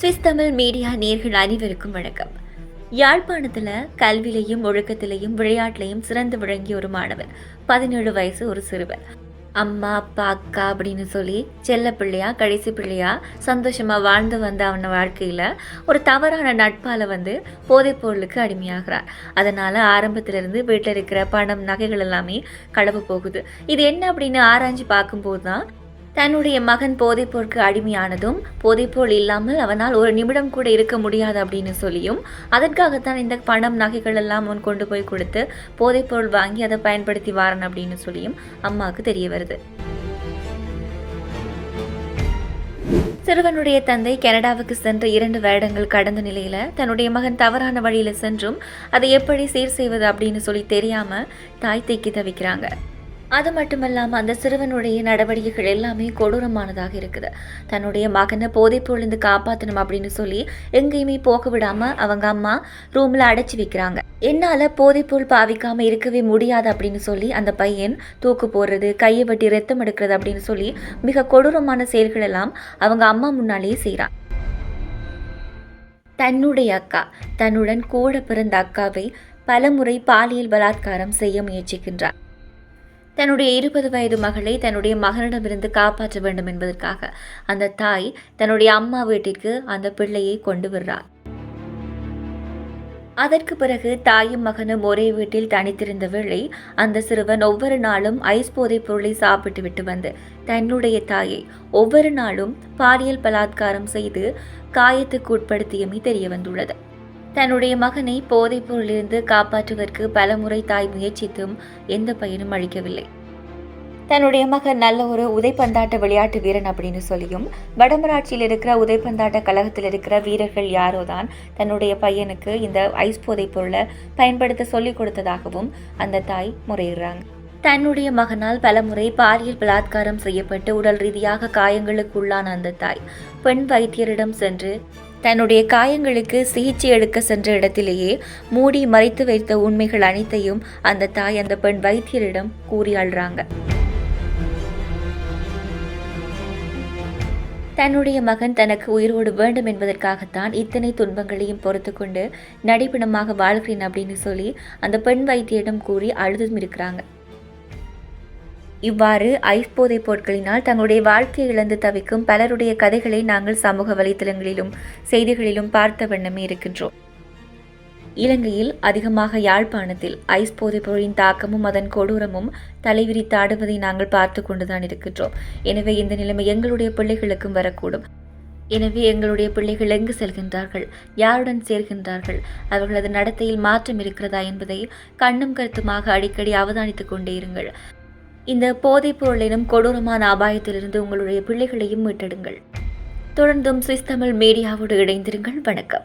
Tamil media நேர்கள் அனைவருக்கும் வணக்கம். யாழ்ப்பாணத்தில் கல்வியிலையும் ஒழுக்கத்திலையும் விளையாட்டிலையும் சிறந்து விளங்கிய ஒரு மாணவன் பதினேழு வயசு ஒரு சிறுவன். அம்மா அப்பா அக்கா அப்படின்னு சொல்லி செல்ல பிள்ளையா கடைசி பிள்ளையா சந்தோஷமாக வாழ்ந்து வந்த அவன வாழ்க்கையில் ஒரு தவறான நட்பால் வந்து போதைப் பொருளுக்கு அடிமையாகிறார் அதனால் ஆரம்பத்திலிருந்து வீட்டில் இருக்கிற பணம் நகைகள் எல்லாமே களவு போகுது. இது என்ன அப்படின்னு ஆராய்ஞ்சு பார்க்கும்போது தான் தன்னுடைய மகன் போதைப்போருக்கு அடிமையானதும் போதைப்போல் இல்லாமல் அவனால் ஒரு நிமிடம் கூட இருக்க முடியாது அப்படின்னு சொல்லியும் அதற்காகத்தான் இந்த பணம் நகைகள் எல்லாம் முன் கொண்டு போய் கொடுத்து போதைப்பொருள் வாங்கி அதை பயன்படுத்தி வாரன் அப்படின்னு சொல்லியும் அம்மாவுக்கு தெரிய வருது. சிறுவனுடைய தந்தை கனடாவுக்கு சென்ற இரண்டு வருடங்கள் கடந்த நிலையில தன்னுடைய மகன் தவறான வழியில சென்றும் அதை எப்படி சீர் செய்வது அப்படின்னு சொல்லி தெரியாம தாய் தேக்கி தவிக்கிறாங்க. அது மட்டுமல்லாமல் அந்த சிறுவனுடைய நடவடிக்கைகள் எல்லாமே கொடூரமானதாக இருக்குது. தன்னுடைய மகனை போதை பொழுந்து காப்பாற்றணும் அப்படின்னு சொல்லி எங்கேயுமே போக விடாமல் அவங்க அம்மா ரூமில் அடைச்சி வைக்கிறாங்க. என்னால் போதைப்பொருள் பாவிக்காமல் இருக்கவே முடியாது அப்படின்னு சொல்லி அந்த பையன் தூக்கு போடுறது கையை வெட்டி ரத்தம் எடுக்கிறது அப்படின்னு சொல்லி மிக கொடூரமான செயல்கள் எல்லாம் அவங்க அம்மா முன்னாலேயே செய்கிறான் தன்னுடைய அக்கா தன்னுடன் கூட பிறந்த அக்காவை பலமுறை பாலியல் பலாத்காரம் செய்ய முயற்சிக்கின்றார். தன்னுடைய இருபது வயது மகளை தன்னுடைய மகனிடமிருந்து காப்பாற்ற வேண்டும் என்பதற்காக அந்த தாய் தன்னுடைய அம்மா வீட்டிற்கு அந்த பிள்ளையை கொண்டு வர்றார் அதற்கு பிறகு தாயும் மகனும் ஒரே வீட்டில் தனித்திருந்த வேளை அந்த சிறுவன் ஒவ்வொரு நாளும் ஐஸ் போதைப் பொருளை சாப்பிட்டு விட்டு வந்து தன்னுடைய தாயை ஒவ்வொரு நாளும் பாலியல் பலாத்காரம் செய்து காயத்துக்கு உட்படுத்தியமை தெரிய வந்துள்ளது. தன்னுடைய மகனை போதைப் பொருளிலிருந்து காப்பாற்றுவதற்கு பலமுறை தாய் முயற்சித்தும் எந்த பயனும் அளிக்கவில்லை. தன்னுடைய மகன் நல்ல ஒரு உதைப்பந்தாட்ட விளையாட்டு வீரன் அப்படின்னு சொல்லியும் வடமராட்சியில் இருக்கிற உதைப்பந்தாட்ட கழகத்தில் இருக்கிற வீரர்கள் யாரோ தான் தன்னுடைய பையனுக்கு இந்த ஐஸ் போதைப் பொருளை பயன்படுத்த சொல்லிக் கொடுத்ததாகவும் அந்த தாய் முறையிடுறாங்க. தன்னுடைய மகனால் பலமுறை பாலியல் பலாத்காரம் செய்யப்பட்டு உடல் ரீதியாக காயங்களுக்கு உள்ளான அந்த தாய் பெண் வைத்தியரிடம் சென்று தன்னுடைய காயங்களுக்கு சிகிச்சை எடுக்க சென்ற இடத்திலேயே மூடி மறைத்து வைத்த உண்மைகள் அனைத்தையும் அந்த தாய் அந்த பெண் வைத்தியரிடம் கூறி அழுறாங்க தன்னுடைய மகன் தனக்கு உயிரோடு வேண்டும் என்பதற்காகத்தான் இத்தனை துன்பங்களையும் பொறுத்து கொண்டு நடிப்பிடமாக வாழ்கிறேன் அப்படின்னு சொல்லி அந்த பெண் வைத்தியிடம் கூறி அழுதும் இருக்கிறாங்க. இவ்வாறு ஐஸ் போதைப் பொருட்களினால் தங்களுடைய வாழ்க்கையை இழந்து தவிக்கும் பலருடைய கதைகளை நாங்கள் சமூக வலைத்தளங்களிலும் செய்திகளிலும் பார்த்த வண்ணமே இருக்கின்றோம். இலங்கையில் அதிகமாக யாழ்ப்பாணத்தில் ஐஸ் போதைப் பொருளின் தாக்கமும் அதன் கொடூரமும் தலைவிரித்தாடுவதை நாங்கள் பார்த்து கொண்டுதான் இருக்கின்றோம். எனவே இந்த நிலைமை எங்களுடைய பிள்ளைகளுக்கும் வரக்கூடும். எனவே எங்களுடைய பிள்ளைகள் எங்கு செல்கின்றார்கள்? யாருடன் சேர்கின்றார்கள்? அவர்களது நடத்தையில் மாற்றம் இருக்கிறதா என்பதை கண்ணும் கருத்துமாக அடிக்கடி அவதானித்துக் கொண்டே இருங்கள். இந்த போதைப் பொருளினும் கொடூரமான அபாயத்திலிருந்து உங்களுடைய பிள்ளைகளையும் மீட்டெடுங்கள். தொடர்ந்தும் சுவிஸ் தமிழ் மீடியாவோடு இணைந்திருங்கள். வணக்கம்.